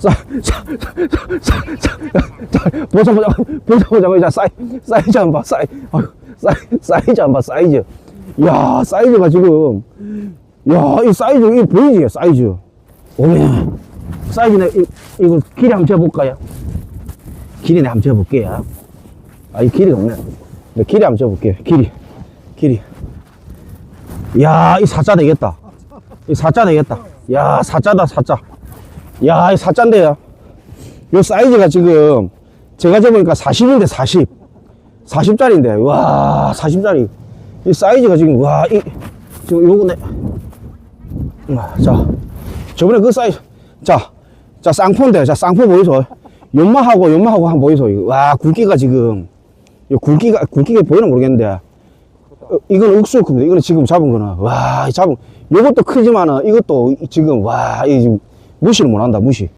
사, 사, 사, 사, 사, 자, 보자, 보자, 보자, 보자, 보자, 사이, 사이즈 한 봐, 사이, 사이, 사이즈 한 봐, 사이즈. 야, 사이즈가 지금, 야, 이 사이즈, 이 보이지, 사이즈. 오메, 사이즈네, 이, 이거 길이 한번 재볼까요? 길이 내 한번 재볼게요. 아, 이 길이가 없네. 내 길이 한번 재볼게요, 길이. 길이. 야, 이 사자 되겠다. 이 사자 되겠다. 야, 사자다, 사자. 야, 이 사자인데요. 요 사이즈가 지금 제가 재보니까 40인데 40. 40짜리인데. 와, 40짜리. 이 사이즈가 지금, 와, 이, 지금 요거 내. 아, 자, 저번에 그 사이즈. 자, 자, 쌍포인데. 자, 쌍포 보이소? 연마하고 연마하고 한번 보이소? 와, 굵기가 지금. 이 굵기가, 굵기가 보이나 모르겠는데. 어, 이건 억수로 큽니다. 이거는 지금 잡은 거는. 와, 이 잡은, 요것도 크지만은 이것도 지금, 와, 이 지금 무시를 못 한다, 무시.